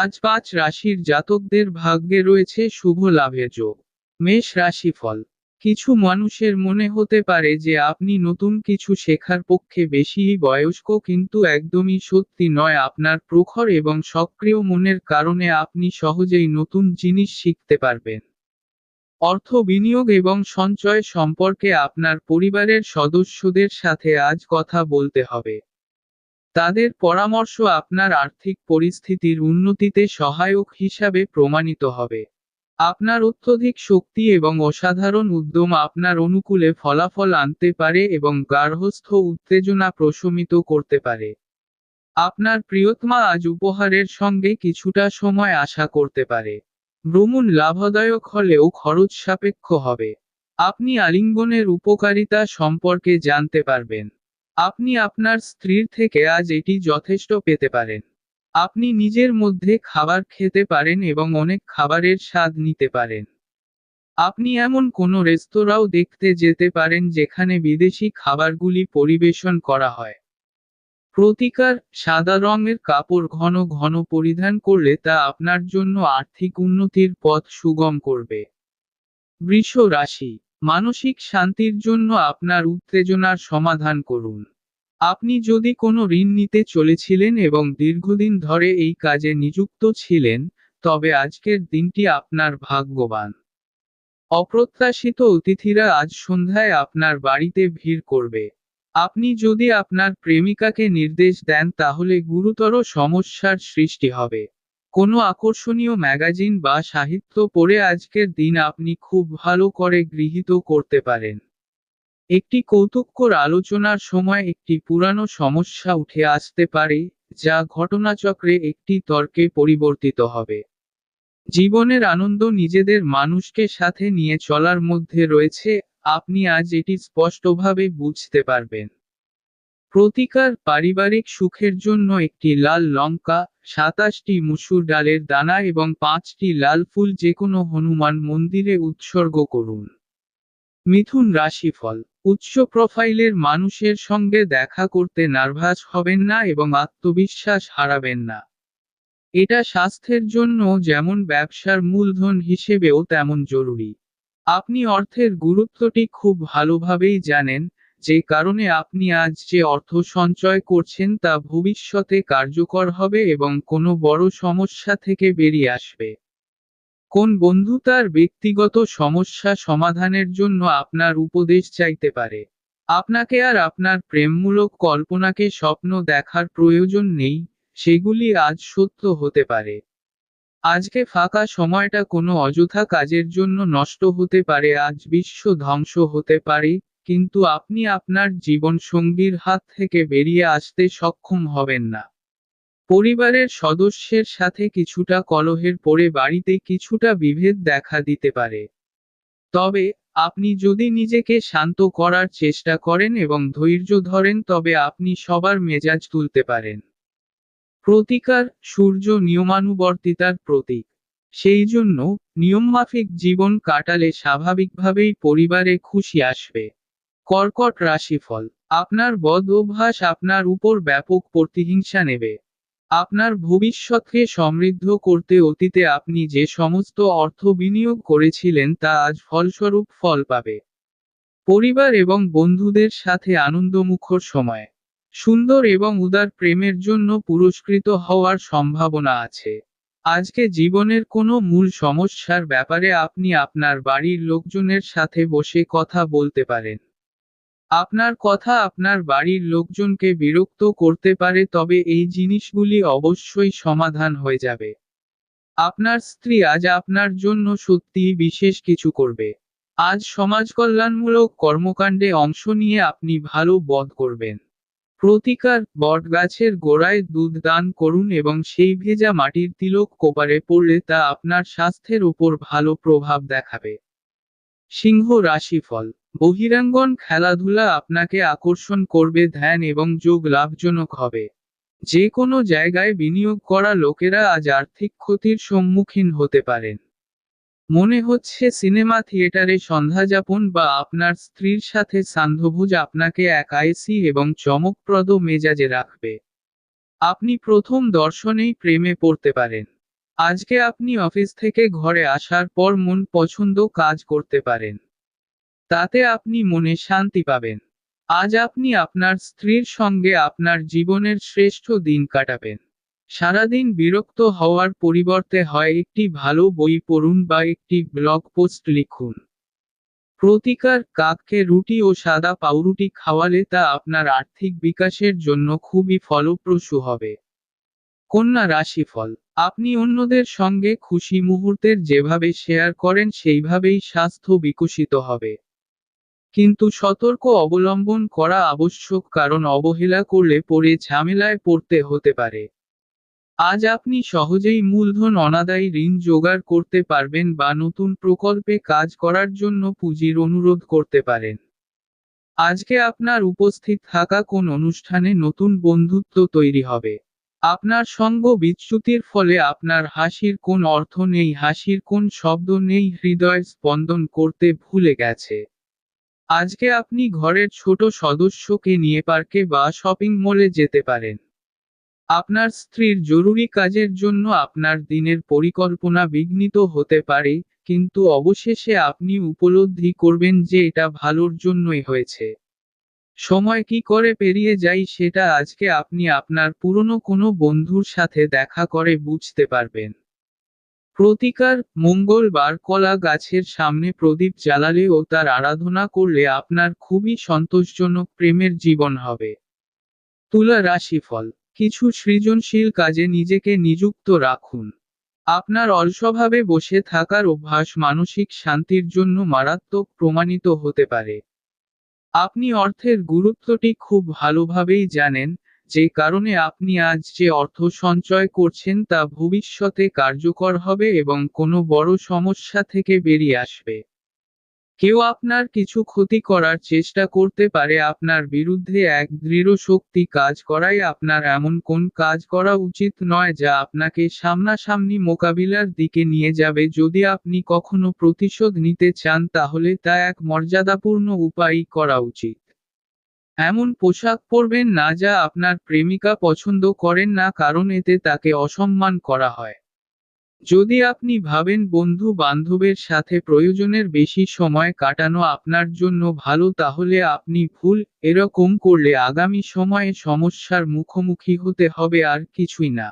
আজ পাঁচ রাশির জাতকদের ভাগ্যে রয়েছে শুভ লাভের যোগ। মেষ রাশিফল। কিছু মানুষের মনে হতে পারে যে আপনি নতুন কিছু শেখার পক্ষে বেশি বয়স্ক কিন্তু একদমই সত্যি নয় আপনার প্রখর এবং সক্রিয় মনের কারণে আপনি সহজেই নতুন জিনিস শিখতে পারবেন। অর্থ বিনিয়োগ এবং সঞ্চয় সম্পর্কে আপনার পরিবারের সদস্যদের সাথে আজ কথা বলতে হবে। তাদের পরামর্শ আপনার আর্থিক পরিস্থিতির উন্নতিতে সহায়ক হিসাবে প্রমাণিত হবে। আপনার অত্যধিক শক্তি এবং অসাধারণ উদ্যম আপনার অনুকূলে ফলাফল আনতে পারে এবং গার্হস্থ উত্তেজনা প্রশমিত করতে পারে। আপনার প্রিয়তমা আজ উপহারের সঙ্গে কিছুটা সময় আশা করতে পারে। ভ্রমণ লাভদায়ক হলেও খরচ সাপেক্ষ হবে। আপনি আলিঙ্গনের উপকারিতা সম্পর্কে জানতে পারবেন। আপনি আপনার স্ত্রীর থেকে আজ এটি যথেষ্ট পেতে পারেন। আপনি নিজের মধ্যে খাবার খেতে পারেন এবং অনেক খাবারের স্বাদ নিতে পারেন। আপনি এমন কোনো রেস্তোরাঁও দেখতে যেতে পারেন যেখানে বিদেশি খাবারগুলি পরিবেশন করা হয়। প্রতিকার, সাদা রঙের কাপড় ঘন ঘন পরিধান করলে তা আপনার জন্য আর্থিক উন্নতির পথ সুগম করবে। বৃষ রাশি মানসিক শান্তির জন্য আপনার উত্তেজনার সমাধান করুন। আপনি যদি কোনো ঋণ নিতে চলেছিলেন এবং দীর্ঘদিন ধরে এই কাজে নিযুক্ত ছিলেন, তবে আজকের দিনটি আপনার ভাগ্যবান। অপ্রত্যাশিত অতিথিরা আজ সন্ধ্যায় আপনার বাড়িতে ভিড় করবে। আপনি যদি আপনার প্রেমিকাকে নির্দেশ দেন, তাহলে গুরুতর সমস্যার সৃষ্টি হবে। কোনো আকর্ষণীয় ম্যাগাজিন বা সাহিত্য পড়ে আজকের দিন আপনি খুব ভালো করে গৃহীত করতে পারেন। একটি কৌতুককর আলোচনার সময় একটি পুরানো সমস্যা উঠে আসতে পারে, যা ঘটনাচক্রে একটি তর্কে পরিবর্তিত হবে। জীবনের আনন্দ নিজেদের মানুষকে সাথে নিয়ে চলার মধ্যে রয়েছে, আপনি আজ এটি স্পষ্টভাবে বুঝতে পারবেন। প্রতিকার পারিবারিক সুখের জন্য একটি লাল লঙ্কা সাতাশটি মুসুর ডালের দানা এবং পাঁচটি লাল ফুল যে কোনো হনুমান মন্দিরে উৎসর্গ করুন। মিথুন রাশিফল, উচ্চ প্রোফাইলের মানুষের সঙ্গে দেখা করতে নার্ভাস হবেন না এবং আত্মবিশ্বাস হারাবেন না। এটা স্বাস্থ্যের জন্য যেমন ব্যবসার মূলধন হিসেবেও তেমন জরুরি। আপনি অর্থের গুরুত্বটি খুব ভালোভাবেই জানেন যে কারণে আপনি আজ যে অর্থ সঞ্চয় করছেন তা ভবিষ্যতে কার্যকর হবে এবং কোনো বড় সমস্যা থেকে বেরিয়ে আসবে। কোন বন্ধু তার ব্যক্তিগত সমস্যা সমাধানের জন্য আপনার উপদেশ চাইতে পারে? আপনাকে আর আপনার প্রেমমূলক কল্পনাকে স্বপ্ন দেখার প্রয়োজন নেই, সেগুলি আজ সত্য হতে পারে। আজকে ফাঁকা সময়টা কোনো অযথা কাজের জন্য নষ্ট হতে পারে, আজ বিশ্ব ধ্বংস হতে পারে কিন্তু আপনি আপনার জীবন সঙ্গীর হাত থেকে বেরিয়ে আসতে সক্ষম হবেন না। পরিবারের সদস্যের সাথে কিছুটা কলহের পরে বাড়িতে কিছুটা বিভেদ দেখা দিতে পারে। তবে, আপনি যদি নিজেকে শান্ত করার চেষ্টা করেন এবং ধৈর্য ধরেন, তবে আপনি সবার মেজাজ তুলতে পারেন। প্রতিকার সূর্য নিয়মানুবর্তিতার প্রতীক। সেই জন্য নিয়মমাফিক জীবন কাটালে স্বাভাবিকভাবেই পরিবারে খুশি আসবে। কর্কট রাশিফল। আপনার বদ অভ্যাস আপনার উপর ব্যাপক প্রতিহিংসা নেবে। আপনার ভবিষ্যৎকে সমৃদ্ধ করতে অতীতে আপনি যে সমস্ত অর্থ বিনিয়োগ করেছিলেন তা আজ ফলস্বরূপ ফল পাবে। পরিবার এবং বন্ধুদের সাথে আনন্দমুখর সময়। সুন্দর এবং উদার প্রেমের জন্য পুরস্কৃত হওয়ার সম্ভাবনা আছে। আজকে জীবনের কোনো মূল সমস্যার ব্যাপারে আপনি আপনার বাড়ির লোকজনের সাথে বসে কথা বলতে পারেন। আপনার কথা আপনার বাড়ির লোকজনকে বিরক্ত করতে পারে, তবে এই জিনিসগুলি অবশ্যই সমাধান হয়ে যাবে। আপনার স্ত্রী আজ আপনার জন্য সত্যিই বিশেষ কিছু করবে। আজ সমাজকল্যাণমূলক কর্মকাণ্ডে অংশ নিয়ে আপনি ভালো বোধ করবেন। প্রতিকার, বটগাছের গোড়ায় দুধ দান করুন এবং সেই ভেজা মাটির তিলক কোপারে পড়লে তা আপনার স্বাস্থ্যের উপর ভালো প্রভাব দেখাবে। সিংহ রাশিফল। বহিরাঙ্গন খেলাধুলা আপনাকে আকর্ষণ করবে, ধ্যান এবং যোগ লাভজনক হবে। যে কোনো জায়গায় বিনিয়োগ করা লোকেরা আজ আর্থিক ক্ষতির সম্মুখীন হতে পারেন। মনে হচ্ছে সিনেমা থিয়েটারে সন্ধ্যাযাপন বা আপনার স্ত্রীর সাথে সান্ধ্যভোজ আপনাকে এক আইসি এবং চমকপ্রদ মেজাজে রাখবে। আপনি প্রথম দর্শনেই প্রেমে পড়তে পারেন। আজকে আপনি অফিস থেকে ঘরে আসার পর মন পছন্দ কাজ করতে পারেন। তাতে আপনি মনে শান্তি পাবেন। আজ আপনি আপনার স্ত্রীর সঙ্গে আপনার জীবনের শ্রেষ্ঠ দিন কাটাবেন। সারাদিন বিরক্ত হওয়ার পরিবর্তে হয় একটি ভালো বই পড়ুন বা একটি ব্লগ পোস্ট লিখুন। প্রতিকার, কাককে রুটি ও সাদা পাউরুটি খাওয়ালে তা আপনার আর্থিক বিকাশের জন্য খুবই ফলপ্রসূ হবে। কন্যা রাশিফল, আপনি অন্যদের সঙ্গে খুশি মুহূর্তের যেভাবে শেয়ার করেন সেইভাবেই স্বাস্থ্য বিকশিত হবে। কিন্তু সতর্ক অবলম্বন করা আবশ্যক কারণ অবহেলা করলে পরে ঝামেলায় পড়তে হতে পারে। আজ আপনি সহজেই মূলধন অনাদায়ী ঋণ জোগাড় করতে পারবেন বা নতুন প্রকল্পে কাজ করার জন্য পুঁজির অনুরোধ করতে পারেন। আজকে আপনার উপস্থিত থাকা কোন অনুষ্ঠানে নতুন বন্ধুত্ব তৈরি হবে। আপনার সঙ্গ বিচ্যুতির ফলে আপনার হাসির কোন অর্থ নেই, হাসির কোন শব্দ নেই, হৃদয় স্পন্দন করতে ভুলে গেছে। আজকে আপনি ঘরের ছোট সদস্যকে নিয়ে পার্কে বা শপিং মলে যেতে পারেন। আপনার স্ত্রীর জরুরি কাজের জন্য আপনার দিনের পরিকল্পনা বিঘ্নিত হতে পারে, কিন্তু অবশেষে আপনি উপলব্ধি করবেন যে এটা ভালোর জন্যই হয়েছে। সময় কি করে পেরিয়ে যাই সেটা আজকে আপনি আপনার পুরনো কোনো বন্ধুর সাথে দেখা করে বুঝতে পারবেন। প্রতিকার মঙ্গলবার কলা গাছের সামনে প্রদীপ জ্বালালে ও তার আরাধনা করলে আপনার খুবই সন্তোষজনক প্রেমের জীবন হবে। তুলা রাশিফল, কিছু সৃজনশীল কাজে নিজেকে নিযুক্ত রাখুন। আপনার অলসভাবে বসে থাকার অভ্যাস মানসিক শান্তির জন্য মারাত্মক প্রমাণিত হতে পারে। আপনি অর্থের গুরুত্বটি খুব ভালোভাবেই জানেন, যে কারণে আপনি আজ যে অর্থ সঞ্চয় করছেন তা ভবিষ্যতে কার্যকর হবে এবং কোনো বড় সমস্যা থেকে বেরিয়ে আসবে। কেউ আপনার কিছু ক্ষতি করার চেষ্টা করতে পারে, আপনার বিরুদ্ধে এক দৃঢ় শক্তি কাজ করাই আপনার এমন কোন কাজ করা উচিত নয় যা আপনাকে সামনাসামনি মোকাবিলার দিকে নিয়ে যাবে। যদি আপনি কখনো প্রতিশোধ নিতে চান, তাহলে তা এক মর্যাদাপূর্ণ উপায়ই করা উচিত। এমন পোশাক পরবেন না যা আপনার প্রেমিকা পছন্দ করেন না, কারণ এতে তাকে অসম্মান করা হয়। যদি আপনি ভাবেন বন্ধু বান্ধবের সাথে প্রয়োজনের বেশি সময় কাটানো আপনার জন্য ভালো, তাহলে আপনি ভুল। এরকম করলে আগামী সময়ে সমস্যার মুখোমুখি হতে হবে আর কিছুই না।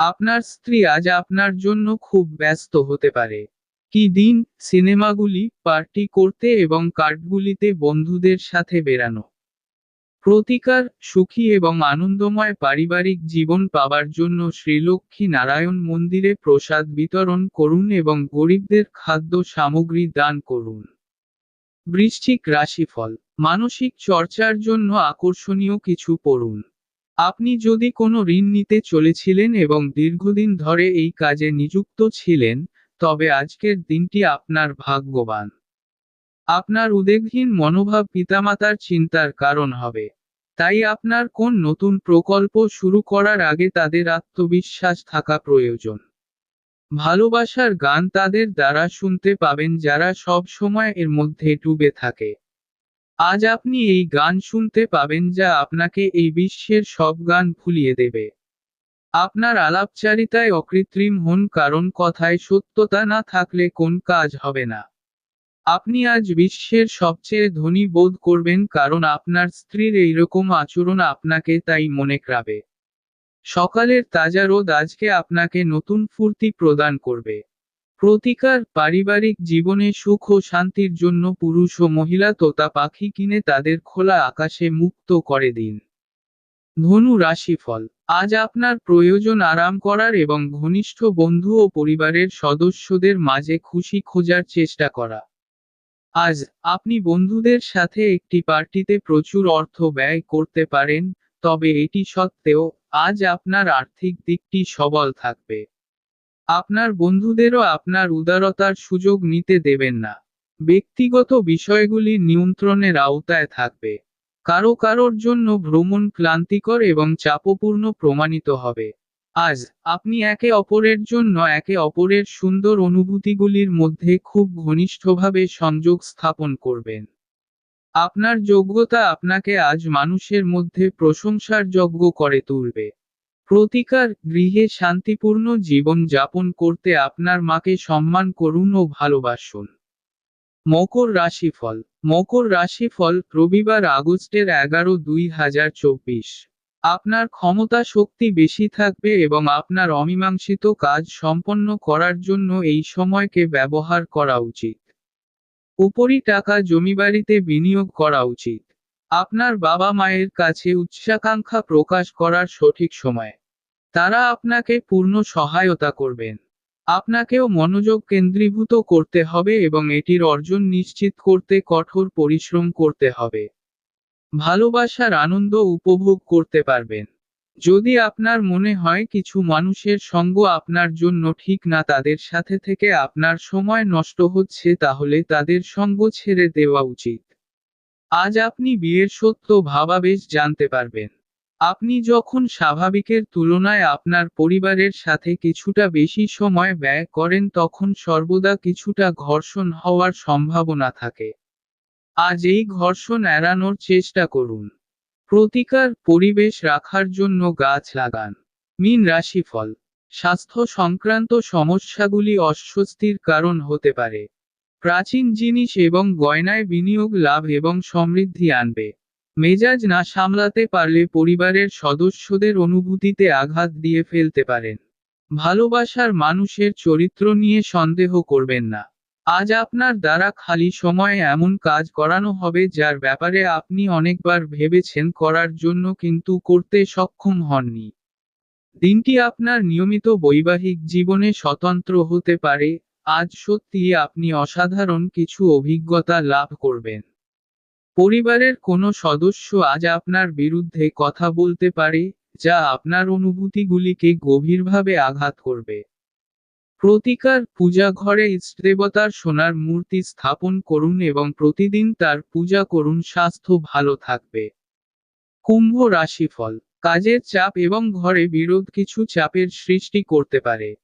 আপনার স্ত্রী আজ আপনার জন্য খুব ব্যস্ত হতে পারে। কি দিন? সিনেমাগুলি, পার্টি করতে এবং কার্ডগুলিতে বন্ধুদের সাথে বেরানো প্রতিকার, সুখী এবং আনন্দময় পারিবারিক জীবন পাবার জন্য শ্রীলক্ষ্মী নারায়ণ মন্দিরে প্রসাদ বিতরণ করুন এবং গরিবদের খাদ্য সামগ্রী দান করুন। বৃশ্চিক রাশিফল, মানসিক চর্চার জন্য আকর্ষণীয় কিছু পড়ুন। আপনি যদি কোনো ঋণ নিতে চলেছিলেন এবং দীর্ঘদিন ধরে এই কাজে নিযুক্ত ছিলেন, তবে আজকের দিনটি আপনার ভাগ্যবান। আপনার উদ্বেগহীন মনোভাব পিতামাতার চিন্তার কারণ হবে। তাই আপনার কোন নতুন প্রকল্প শুরু করার আগে তাদের আত্মবিশ্বাস থাকা প্রয়োজন। ভালোবাসার গান তাদের দ্বারা শুনতে পাবেন যারা সব সময় এর মধ্যে ডুবে থাকে। আজ আপনি এই গান শুনতে পাবেন যা আপনাকে এই বিশ্বের সব গান ভুলিয়ে দেবে। আপনার আলাপচারিতায় অকৃত্রিম হন কারণ কথায় সত্যতা না থাকলে কোন কাজ হবে না। আপনি আজ বিশ্বের সবচেয়ে ধনী বোধ করবেন কারণ আপনার স্ত্রীর এইরকম আচরণ আপনাকে তাই মনে করাবে। সকালের তাজা রোদ আজকে আপনাকে নতুন ফুর্তি প্রদান করবে। প্রতিকার, পারিবারিক জীবনে সুখ ও শান্তির জন্য পুরুষ ও মহিলা তোতা পাখি কিনে তাদের খোলা আকাশে মুক্ত করে দিন। ধনু রাশিফল, আজ আপনার প্রয়োজন আরাম করার এবং ঘনিষ্ঠ বন্ধু ও পরিবারের সদস্যদের মাঝে খুশি খোঁজার চেষ্টা করা। আজ আপনি বন্ধুদের সাথে একটি পার্টিতে প্রচুর অর্থ ব্যয় করতে পারেন, তবে এটি সত্ত্বেও আজ আপনার আর্থিক দিকটি সবল থাকবে। আপনার বন্ধুদেরও আপনার উদারতার সুযোগ নিতে দেবেন না। ব্যক্তিগত বিষয়গুলি নিয়ন্ত্রণের আওতায় থাকবে। কারও কারোর জন্য ভ্রমণ ক্লান্তিকর এবং চাপপূর্ণ প্রমাণিত হবে। আজ আপনি একে অপরের জন্য একে অপরের সুন্দর অনুভূতিগুলির মধ্যে খুব ঘনিষ্ঠভাবে সংযোগ স্থাপন করবেন। আপনার যোগ্যতা আপনাকে আজ মানুষের মধ্যে প্রশংসার যোগ্য করে তুলবে। প্রতিকার গৃহে শান্তিপূর্ণ জীবন যাপন করতে আপনার মাকে সম্মান করুন ও ভালোবাসুন। মকর রাশিফল। মকর রাশিফল রবিবার আগস্টের এগারো দুই হাজার চব্বিশ। আপনার ক্ষমতা শক্তি বেশি থাকবে এবং আপনার অমীমাংসিত কাজ সম্পন্ন করার জন্য এই সময়কে ব্যবহার করা উচিত। উপরি টাকা জমিবাড়িতে বিনিয়োগ করা উচিত। আপনার বাবা মায়ের কাছে উচ্চাকাঙ্ক্ষা প্রকাশ করার সঠিক সময়। তারা আপনাকে পূর্ণ সহায়তা করবেন। আপনাকেও মনোযোগ কেন্দ্রীভূত করতে হবে এবং এটির অর্জন নিশ্চিত করতে কঠোর পরিশ্রম করতে হবে। ভালোবাসার আনন্দ উপভোগ করতে পারবেন। যদি আপনার মনে হয় কিছু মানুষের সঙ্গ আপনার জন্য ঠিক না, তাদের সাথে থেকে আপনার সময় নষ্ট হচ্ছে, তাহলে তাদের সঙ্গ ছেড়ে দেওয়া উচিত। আজ আপনি বিয়ের সত্য ভাবাবেশ জানতে পারবেন। আপনি যখন স্বাভাবিকের তুলনায় আপনার পরিবারের সাথে কিছুটা বেশি সময় ব্যয় করেন, তখন সর্বদা কিছুটা ঘর্ষণ হওয়ার সম্ভাবনা থাকে। আজ এই ঘর্ষণ এড়ানোর চেষ্টা করুন। প্রতিকার পরিবেশ রাখার জন্য গাছ লাগান। মিন রাশিফল। স্বাস্থ্য সংক্রান্ত সমস্যাগুলি অস্বস্তির কারণ হতে পারে। প্রাচীন জিনিস এবং গয়নায় বিনিয়োগ লাভ এবং সমৃদ্ধি আনবে। মেজাজ না সামলাতে পারলে পরিবারের সদস্যদের অনুভূতিতে আঘাত দিয়ে ফেলতে পারেন। ভালোবাসার মানুষের চরিত্র নিয়ে সন্দেহ করবেন না। আজ আপনার দ্বারা খালি সময়ে এমন কাজ করানো হবে যার ব্যাপারে আপনি অনেকবার ভেবেছেন করার জন্য কিন্তু করতে সক্ষম হননি। দিনটি আপনার নিয়মিত বৈবাহিক জীবনে স্বতন্ত্র হতে পারে, আজ সত্যি আপনি অসাধারণ কিছু অভিজ্ঞতা লাভ করবেন। পরিবারের কোনো সদস্য আজ আপনার বিরুদ্ধে কথা বলতে পারে, যা আপনার অনুভূতিগুলিকে গভীরভাবে আঘাত করবে। প্রতিকার, পূজা ঘরে ইষ্টদেবতার সোনার মূর্তি স্থাপন করুন এবং প্রতিদিন তার পূজা করুন, স্বাস্থ্য ভালো থাকবে। কুম্ভ রাশিফল, কাজের চাপ এবং ঘরে বিরোধ কিছু চাপের সৃষ্টি করতে পারে।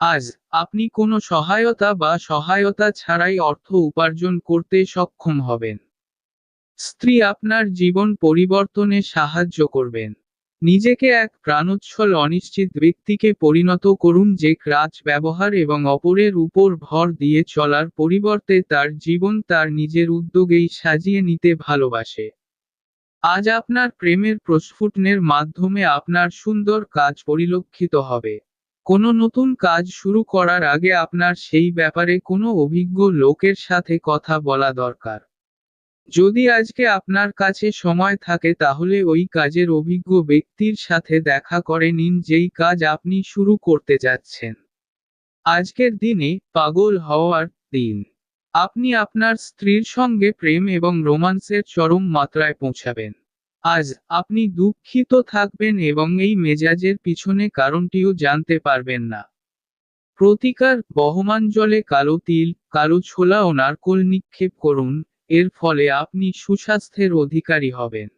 আজ, আপনি কোনো সহায়তা বা সহায়তা ছাড়াই অর্থ উপার্জন করতে সক্ষম হবেন। স্ত্রী আপনার জীবন পরিবর্তনে সাহায্য করবেন। নিজেকে এক প্রাণোচ্ছল অনিশ্চিত ব্যক্তিকে পরিণত করুন যে ক্রাচ ব্যবহার এবং অপরের উপর ভর দিয়ে চলার পরিবর্তে তার জীবন তার নিজের উদ্যোগেই সাজিয়ে নিতে ভালোবাসে। আজ আপনার প্রেমের প্রস্ফুটনের মাধ্যমে আপনার সুন্দর কাজ পরিলক্ষিত হবে। কোনো নতুন কাজ শুরু করার আগে আপনার সেই ব্যাপারে কোনো অভিজ্ঞ লোকের সাথে কথা বলা দরকার। যদি আজকে আপনার কাছে সময় থাকে তাহলে ওই কাজের অভিজ্ঞ ব্যক্তির সাথে দেখা করে নিন যেই কাজ আপনি শুরু করতে যাচ্ছেন। আজকের দিনে পাগল হওয়ার দিন। আপনি আপনার স্ত্রীর সঙ্গে প্রেম এবং রোমান্সের চরম মাত্রায় পৌঁছাবেন। আজ আপনি দুঃখিত থাকবেন এবং এই মেজাজের পিছনে কারণটিও জানতে পারবেন না। প্রতিকার, বহমান জলে কালো তিল, কালো ছোলা ও নারকোল নিক্ষেপ করুন এর ফলে আপনি সুস্বাস্থ্যের অধিকারী হবেন।